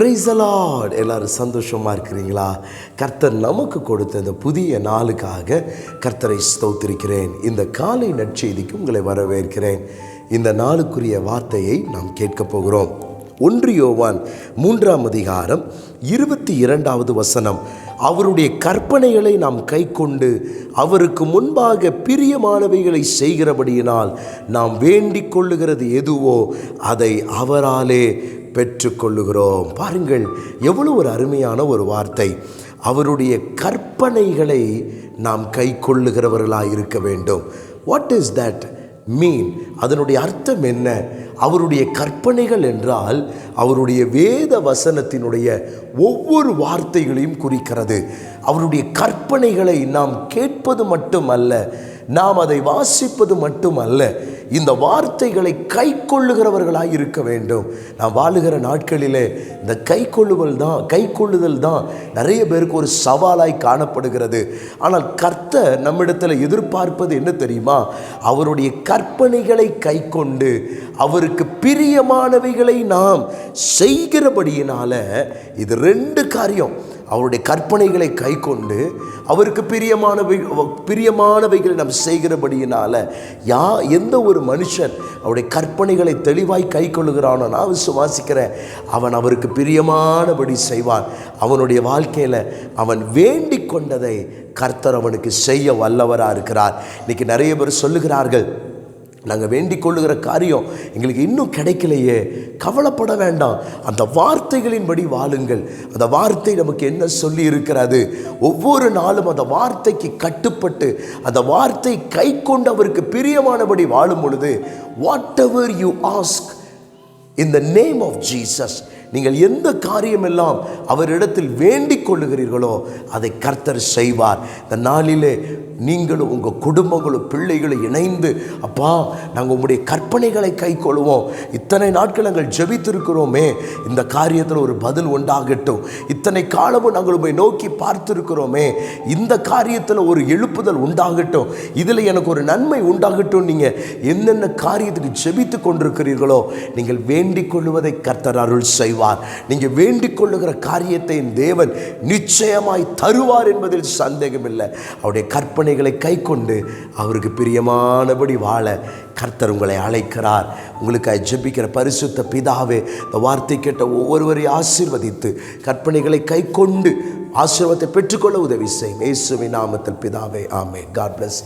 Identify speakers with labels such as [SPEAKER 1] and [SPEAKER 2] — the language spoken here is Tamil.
[SPEAKER 1] பிரைசலாட் எல்லாரும் சந்தோஷமாக இருக்கிறீங்களா? கர்த்தர் நமக்கு கொடுத்த இந்த புதிய நாளுக்காக கர்த்தரை ஸ்தோத்திருக்கிறேன். இந்த காலை நற்செய்திக்கு உங்களை வரவேற்கிறேன். இந்த நாளுக்குரிய வார்த்தையை நாம் கேட்கப் போகிறோம். ஒன்று யோவான் மூன்றாம் அதிகாரம் இருபத்தி இரண்டாவது வசனம். அவருடைய கற்பனைகளை நாம் கைக்கொண்டு அவருக்கு முன்பாக பிரியமானவைகளை செய்கிறபடியினால் நாம் வேண்டிக் கொள்ளுகிறது எதுவோ அதை அவராலே பெற்றுக்கொள்ளுகிறோம். பாருங்கள் எவ்வளோ ஒரு அருமையான ஒரு வார்த்தை. அவருடைய கற்பனைகளை நாம் கை கொள்ளுகிறவர்களாக இருக்க வேண்டும். வாட் இஸ் தட் மீன் அதனுடைய அர்த்தம் என்ன? அவருடைய கற்பனைகள் என்றால் அவருடைய வேத வசனத்தினுடைய ஒவ்வொரு வார்த்தைகளையும் குறிக்கிறது. அவருடைய கற்பனைகளை நாம் கேட்பது மட்டுமல்ல நாம் அதை வாசிப்பது மட்டுமல்ல இந்த வார்த்தைகளை கை கொள்ளுகிறவர்களாக இருக்க வேண்டும். நான் வாழுகிற நாட்களிலே இந்த கை கொள்ளுதல் தான் கை கொள்ளுதல் தான் நிறைய பேருக்கு ஒரு சவாலாய் காணப்படுகிறது. ஆனால் கர்த்தர் நம்மிடத்தில் எதிர்பார்ப்பது என்ன தெரியுமா? அவருடைய கற்பனைகளை கை கொண்டு அவருக்கு பிரியமானவைகளை நாம் செய்கிறபடியினால இது ரெண்டு காரியம். அவருடைய கற்பனைகளை கை கொண்டு அவருக்கு பிரியமானவை பிரியமானவைகளை நாம் செய்கிறபடியினால் யா எந்த ஒரு மனுஷன் அவருடைய கற்பனைகளை தெளிவாய் கை கொள்ளுகிறானோ நான் விசுவாசிக்கிறேன் அவன் அவருக்கு பிரியமானபடி செய்வான். அவனுடைய வாழ்க்கையில் அவன் வேண்டி கொண்டதை கர்த்தர் அவனுக்கு செய்ய வல்லவராக இருக்கிறார் இன்றைக்கி நிறைய பேர் சொல்லுகிறார்கள் நாங்கள் வேண்டிக் கொள்ளுகிற காரியம் எங்களுக்கு இன்னும் கிடைக்கலையே. கவலைப்பட வேண்டாம். அந்த வார்த்தைகளின்படி வாழுங்கள். அந்த வார்த்தை நமக்கு என்ன சொல்லி இருக்கிறது ஒவ்வொரு நாளும் அந்த வார்த்தைக்கு கட்டுப்பட்டு அந்த வார்த்தை கை கொண்டு அவருக்கு பிரியமானபடி வாழும் பொழுது whatever you ask in the name of Jesus நீங்கள் எந்த காரியமெல்லாம் அவரிடத்தில் வேண்டிக் கொள்ளுகிறீர்களோ அதை கர்த்தர் செய்வார். இந்த நாளிலே நீங்களும் உங்கள் குடும்பங்களும் பிள்ளைகளும் இணைந்து அப்பா நாங்கள் உங்களுடைய கற்பனைகளை கை கொள்வோம். இத்தனை நாட்கள் நாங்கள் ஜெபித்திருக்கிறோமே இந்த காரியத்தில் ஒரு பதில் உண்டாகட்டும். இத்தனை காலமும் நாங்கள் உண்மை நோக்கி பார்த்துருக்கிறோமே இந்த காரியத்தில் ஒரு எழுப்புதல் உண்டாகட்டும். இதில் எனக்கு ஒரு நன்மை உண்டாகட்டும். நீங்கள் என்னென்ன காரியத்துக்கு ஜெபித்து கொண்டிருக்கிறீர்களோ நீங்கள் வேண்டி வேண்டிக் கொள்வதை கர்த்தர் அருள் செய்வார். நீங்கள் வேண்டிக் கொள்ளுகிற காரியத்தை தேவன் நிச்சயமாய் தருவார் என்பதில் சந்தேகமில்லை. அவருடைய கற்பனைகளை கை கொண்டு அவருக்கு பிரியமானபடி வாழ கர்த்தர் உங்களை அழைக்கிறார். உங்களுக்கு ஜெபிக்கிற பரிசுத்த பிதாவே இந்த வார்த்தை கேட்ட ஒவ்வொருவரை ஆசீர்வதித்து கற்பனைகளை கை கொண்டு ஆசீர்வாதத்தை பெற்றுக்கொள்ள உதவி செய்யும். இயேசுவின் நாமத்தில் பிதாவே ஆமே காட் பிளஸ்